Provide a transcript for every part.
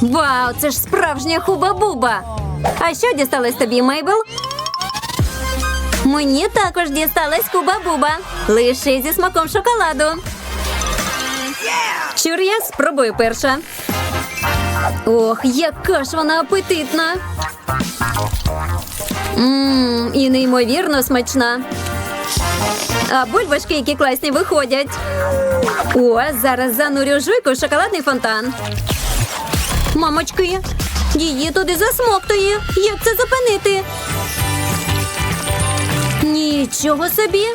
Вау, це ж справжня хуба-буба. А що дісталось тобі, Мейбл? Мені також дісталась хуба-буба. Лише зі смаком шоколаду. Чур я спробую перша. Ох, яка ж вона апетитна. Ммм, і неймовірно смачна. А бульбашки, які класні виходять. О, зараз занурю жуйку в шоколадний фонтан. Мамочки, її туди засмоктує. Як це зупинити? Нічого собі.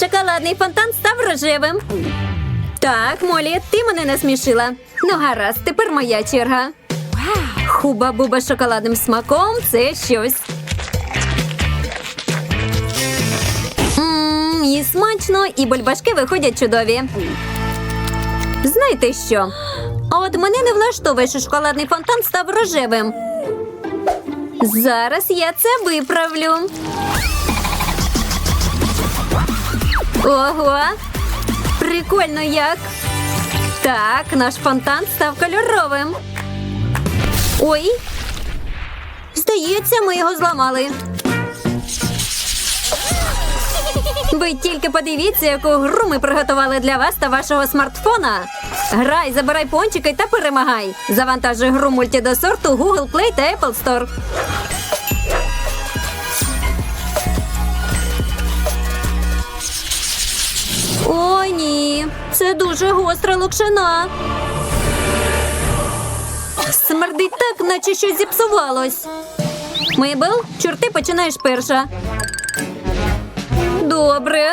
Шоколадний фонтан став рожевим. Так, Молі, ти мене насмішила. Ну, гаразд, тепер моя черга. Хуба-буба з шоколадним смаком це щось. І смачно, і бульбашки виходять чудові. Знаєте що? От мене не влаштовує, що шоколадний фонтан став рожевим. Зараз я це виправлю. Ого! Прикольно як. Так, наш фонтан став кольоровим. Ой. Здається, ми його зламали. Ви тільки подивіться, яку гру ми приготували для вас та вашого смартфона. Грай, забирай пончики та перемагай. Завантажуй гру мульті до сорту Google Play та Apple Store. О, ні, це дуже гостра локшина. Смердить так, наче щось зіпсувалось. Мейбл, чорти починаєш перша. Добре.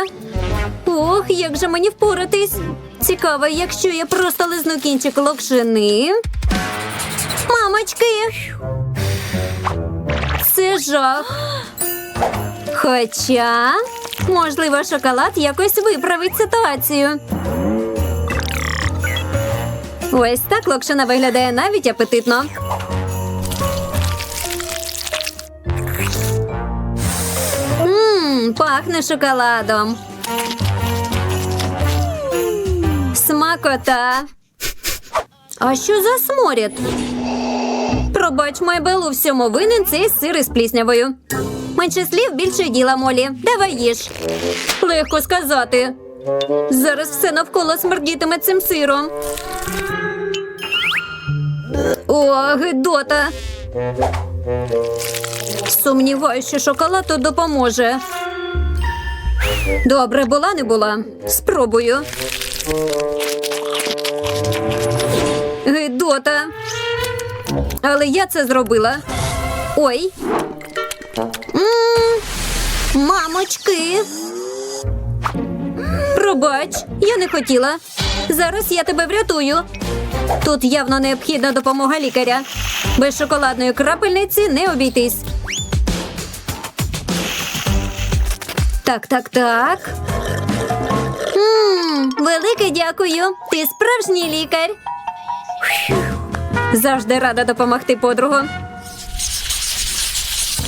Ох, як же мені впоратись. Цікаво, якщо я просто лизну кінчик локшини. Мамочки. Це жах. Хоча, можливо, шоколад якось виправить ситуацію. Ось так локшина виглядає навіть апетитно. Пахне шоколадом. Смакота. А що за сморід? Пробач, Майбел, у всьому винен цей сир із пліснявою. Менше слів, більше діла, Молі. Давай їж. Легко сказати. Зараз все навколо смердітиме цим сиром. О, гидота. Сумніваюся, що шоколад тут допоможе. Добре, була не була. Спробую. Гидота. Але я це зробила. Ой. Мамочки. Пробач, я не хотіла. Зараз я тебе врятую. Тут явно необхідна допомога лікаря. Без шоколадної крапельниці не обійтись. Так, так, так. м велике дякую. Ти справжній лікар. Завжди рада допомогти подругу.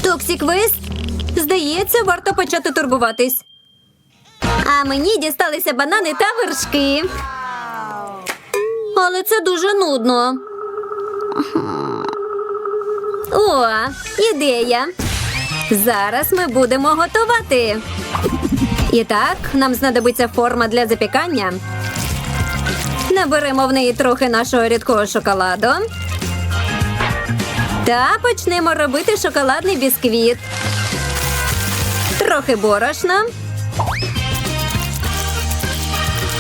Токсік-вист? Здається, варто почати турбуватись. А мені дісталися банани та вершки. Але це дуже нудно. О, ідея. Зараз ми будемо готувати. І так, нам знадобиться форма для запікання. Наберемо в неї трохи нашого рідкого шоколаду. Та почнемо робити шоколадний бісквіт. Трохи борошна.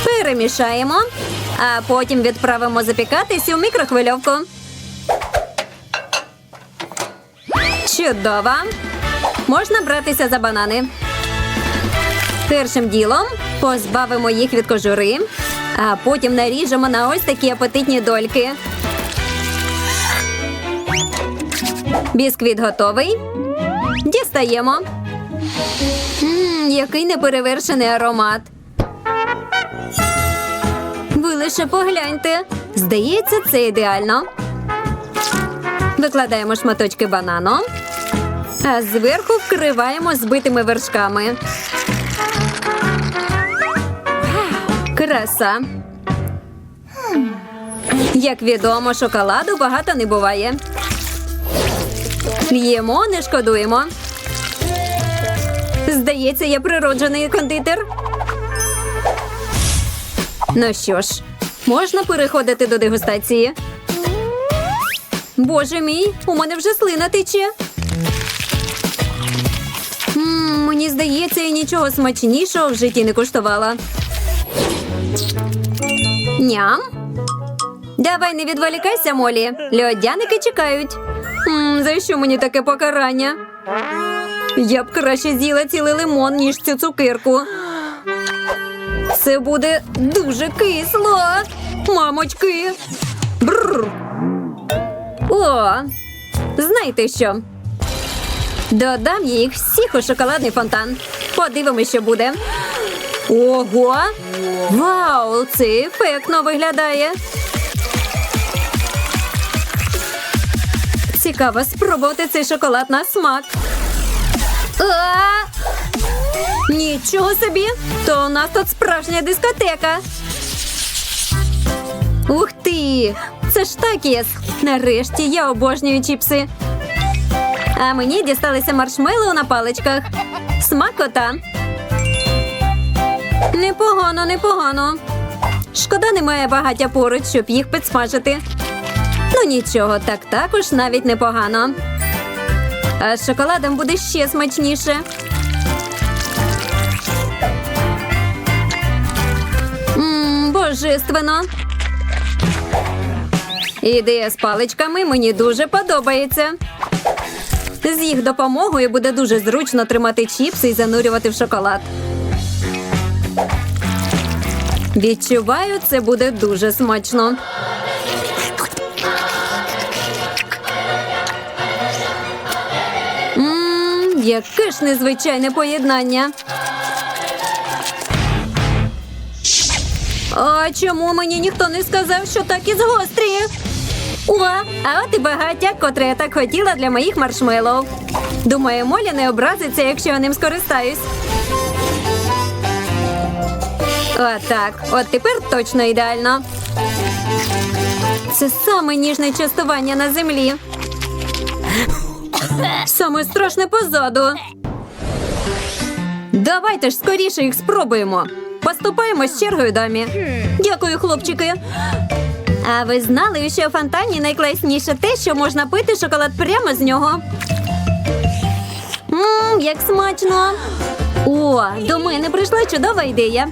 Перемішаємо, а потім відправимо запікатись у мікрохвильовку. Чудово! Можна братися за банани. Першим ділом позбавимо їх від кожури, а потім наріжемо на ось такі апетитні дольки. Бісквіт готовий. Дістаємо. Мм, який неперевершений аромат. Ви лише погляньте. Здається, це ідеально. Викладаємо шматочки банану, а зверху вкриваємо збитими вершками. Краса. Як відомо, шоколаду багато не буває. Їмо, не шкодуємо. Здається, я природжений кондитер. Ну що ж, можна переходити до дегустації. Боже мій, у мене вже слина тече. М, мені здається, я нічого смачнішого в житті не куштувала. Ням. Давай не відволікайся, Молі. Льодяники чекають. М, за що мені таке покарання? Я б краще з'їла цілий лимон, ніж цю цукерку. Це буде дуже кисло. Мамочки. Бррр. О, знаєте що? Додам їх всіх у шоколадний фонтан. Подивимось, що буде. Ого! Вау! Це ефектно виглядає. Цікаво спробувати цей шоколад на смак. А! Нічого собі! То у нас тут справжня дискотека. Ух ти! Це ж такіс! Нарешті я обожнюю чіпси. А мені дісталися маршмеллоу на паличках. Смакота. Непогано, непогано. Шкода, немає багаття поруч, щоб їх підсмажити. Ну нічого, так також навіть непогано. А з шоколадом буде ще смачніше. Мм, божественно. Ідея з паличками мені дуже подобається. З їх допомогою буде дуже зручно тримати чіпси і занурювати в шоколад. Відчуваю, це буде дуже смачно. Мм, яке ж незвичайне поєднання. А чому мені ніхто не сказав, що так і згострі? О, а от і багаття, котре я так хотіла для моїх маршмеллоу. Думаю, Моля не образиться, якщо я ним скористаюсь. Отак, от тепер точно ідеально. Це саме ніжне частування на землі. Саме страшне позаду. Давайте ж скоріше їх спробуємо. Поступаємо з чергою дамі. Дякую, хлопчики. А ви знали, що в фонтані найкласніше те, що можна пити шоколад прямо з нього. Мм, як смачно. О, до мене прийшла чудова ідея.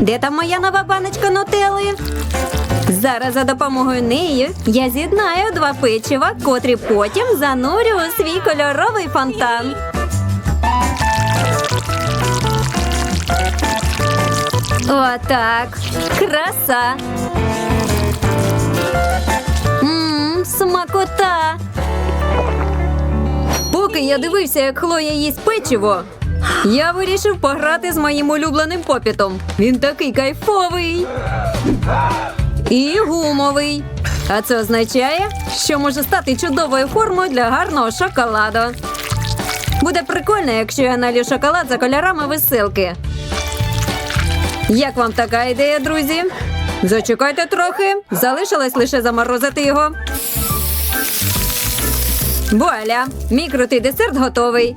Де там моя нова баночка нутелли? Зараз за допомогою неї я з'єднаю два печива, котрі потім занурю у свій кольоровий фонтан. Отак. Краса. Мм, смакота. Поки я дивився, як Хлоя їсть печиво, я вирішив пограти з моїм улюбленим попітом. Він такий кайфовий і гумовий. А це означає, що може стати чудовою формою для гарного шоколаду. Буде прикольно, якщо я налью шоколад за кольорами веселки. Як вам така ідея, друзі? Зачекайте трохи. Залишилось лише заморозити його. Вуаля! Мій крутий десерт готовий.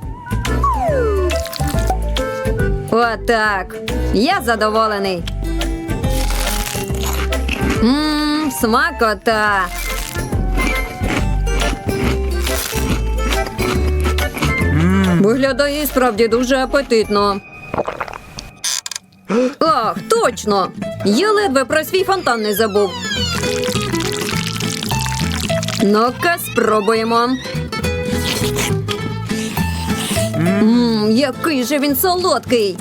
Отак. Я задоволений. Мм, смакота. Виглядає справді дуже апетитно. Ах, точно! Я ледве про свій фонтан не забув. Ну-ка, спробуємо. Мм, який же він солодкий.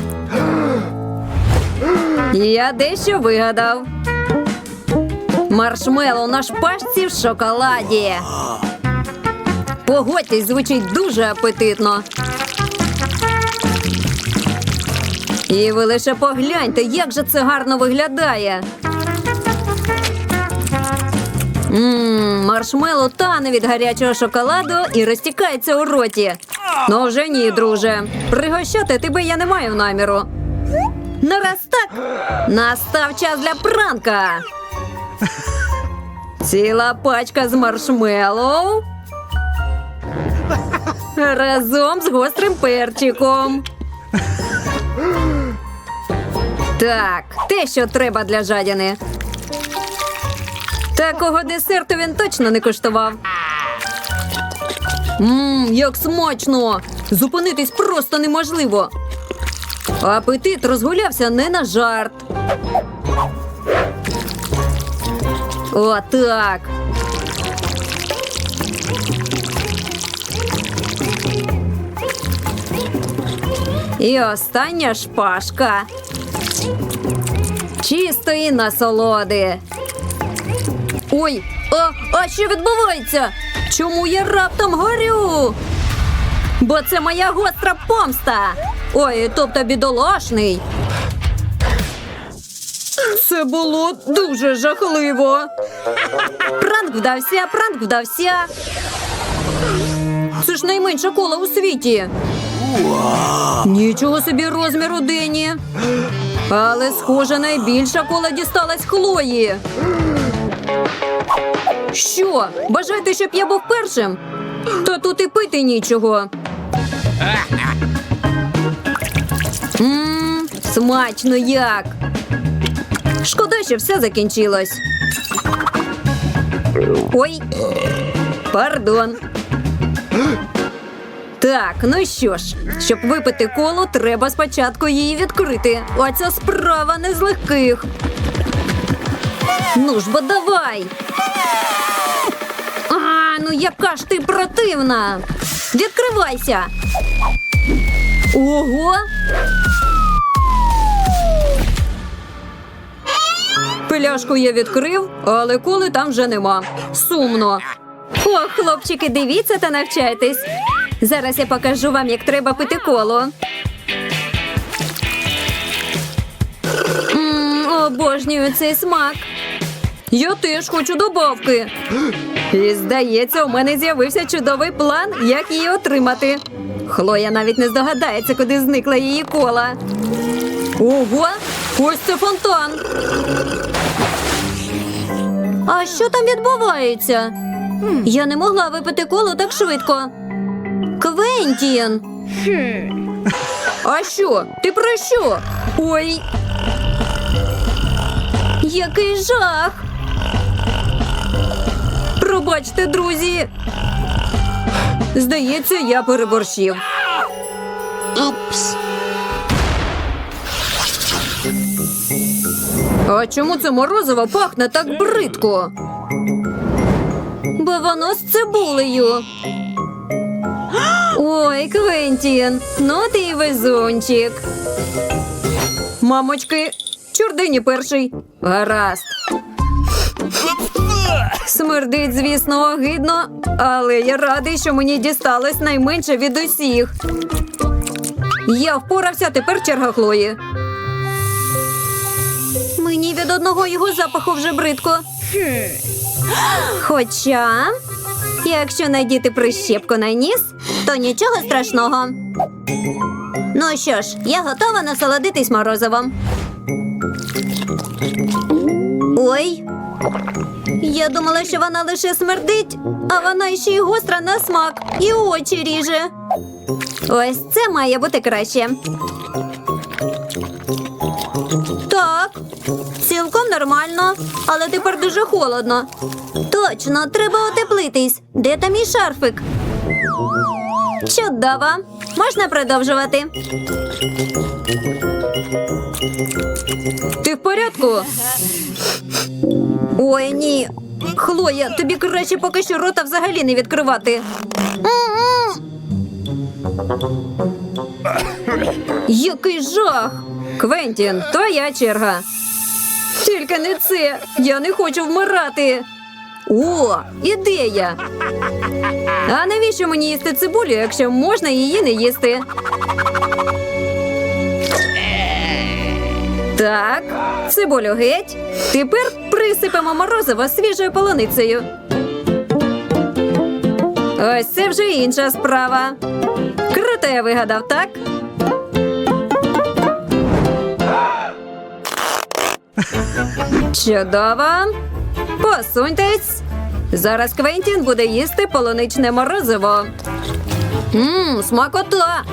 Я дещо вигадав. Маршмеллоу на шпажці в шоколаді. Погодьтесь, звучить дуже апетитно. І ви лише погляньте, як же це гарно виглядає. Ммм, маршмеллоу тане від гарячого шоколаду і розтікається у роті. Ну вже ні, друже. Пригощати тебе я не маю наміру. Ну раз так, настав час для пранка. Ціла пачка з маршмеллоу. Разом з гострим перчиком. Так, те, що треба для жадіни. Такого десерту він точно не коштував. Мм, як смачно! Зупинитись просто неможливо. Апетит розгулявся не на жарт. Отак. І остання шпажка. Чистої насолоди. Ой, а, а що відбувається? Чому я раптом горю? Бо це моя гостра помста. Ой, тобто бідолашний. Це було дуже жахливо. Пранк вдався, пранк вдався. Це ж найменша кола у світі. Нічого собі розміру Дені. Але, схоже, найбільша кола дісталась Хлої. Що? Бажаєте, щоб я був першим? Та тут і пити нічого. Мм, смачно як. Шкода, що все закінчилось. Ой, пардон. Так, ну що ж, щоб випити коло, треба спочатку її відкрити. Оця справа не з легких. Ну ж бо давай. Ну яка ж ти противна. Відкривайся. Ого. Пляшку я відкрив, але коли там вже нема. Сумно. О, хлопчики, дивіться та навчайтесь. Зараз я покажу вам, як треба пити коло. М, обожнюю цей смак. Я теж хочу добавки. І здається, у мене з'явився чудовий план, як її отримати. Хлоя навіть не здогадається, куди зникла її кола. Ого, ось це фонтан. А що там відбувається? Я не могла випити коло так швидко. Квентін. А що? Ти про що? Ой. Який жах. Пробачте, друзі. Здається, я переборщив. А чому це морозиво пахне так бридко? Бо воно з цибулею. Ой, Квентін, ну ти й везунчик. Мамочки, чордині перший. Гаразд. Смердить, звісно, огидно, але я радий, що мені дісталось найменше від усіх. Я впорався, тепер черга Хлої. Мені від одного його запаху вже бридко. Хоча, якщо надіти прищепку на ніс, то нічого страшного. Ну що ж, я готова насолодитись морозивом. Ой. Я думала, що вона лише смердить, а вона ще й гостра на смак і очі ріже. Ось це має бути краще. Так, цілком нормально, але тепер дуже холодно. Точно, треба утеплитись. Де там мій шарфик? Чудово. Можна продовжувати. Ти в порядку? Ой, ні. Хлоя, тобі краще поки що рота взагалі не відкривати. Який жах! Квентін, твоя черга. Тільки не це. Я не хочу вмирати. О, ідея. А навіщо мені їсти цибулю, якщо можна її не їсти? Так, цибулю геть. Тепер присипемо морозиво свіжою полуницею. Ось це вже інша справа. Круто я вигадав, так? Чудово. Посуньтесь. Зараз Квентін буде їсти полуничне морозиво. Ммм, смакота.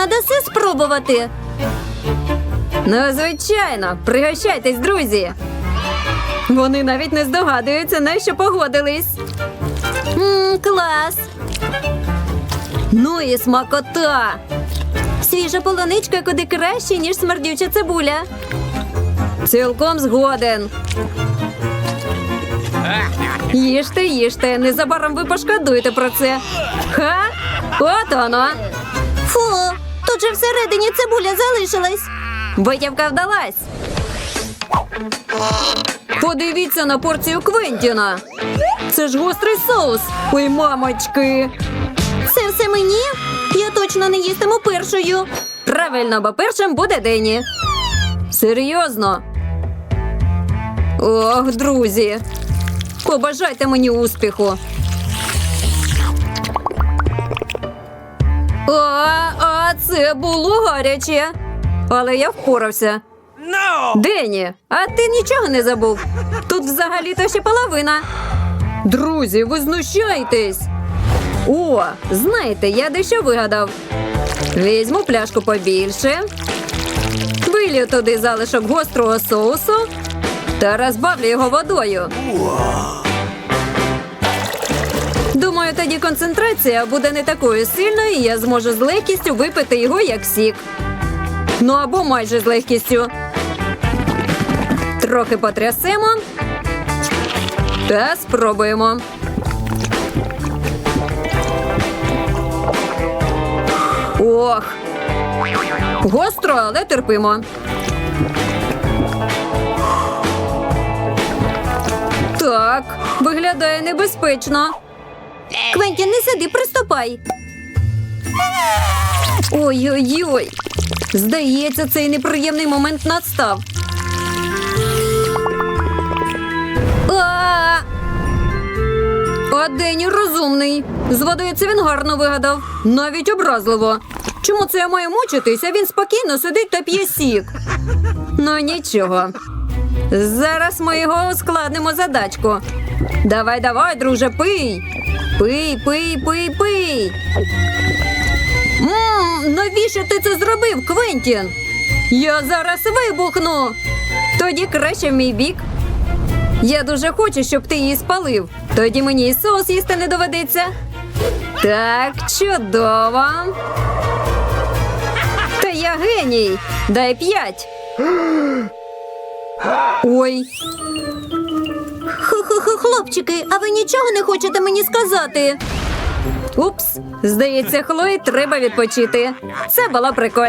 Квентіна, даси спробувати. Ну, звичайно, пригощайтесь, друзі. Вони навіть не здогадуються, на що погодились. Ммм, клас. Ну і смакота. Свіжа полуничка куди краще, ніж смердюча цибуля. Цілком згоден. Їжте, їжте, незабаром ви пошкодуєте про це. Ха? От воно. Фу, тут же всередині цибуля залишилась. Витівка вдалась. Подивіться на порцію Квентіна. Це ж гострий соус. Ой, мамочки. Це все мені? Я точно не їстиму першою. Правильно, бо першим буде Дені. Серйозно. Ох, друзі. Побажайте мені успіху. А, а це було гаряче. Але я впорався. Дені, а ти нічого не забув? Тут взагалі-то ще половина. Друзі, ви знущаєтесь. О, знаєте, я дещо вигадав. Візьму пляшку побільше, вилью туди залишок гострого соусу та розбавлю його водою. Думаю, тоді концентрація буде не такою сильною, і я зможу з легкістю випити його як сік. Ну або майже з легкістю. Трохи потрясемо та спробуємо. Ох. Гостро, але терпимо. Так, виглядає небезпечно. Квентін, не сиди, приступай. Ой-ой-ой. Здається, цей неприємний момент настав. А! Дені розумний. З водою це він гарно вигадав. Навіть образливо. Чому це я маю мучитись, а він спокійно сидить та п'є сік? Ну нічого. Зараз ми його ускладнимо задачку. Давай, давай, друже, пий. Пий, пий, пий, пий. Мм, навіщо ти це зробив, Квентін? Я зараз вибухну. Тоді краще в мій бік. Я дуже хочу, щоб ти її спалив. Тоді мені і соус їсти не доведеться. Так, чудово. Та я геній. Дай п'ять. Ой. Ху-ху-ху, хлопчики, а ви нічого не хочете мені сказати? Упс, здається, Хлої треба відпочити. Це було прикольно.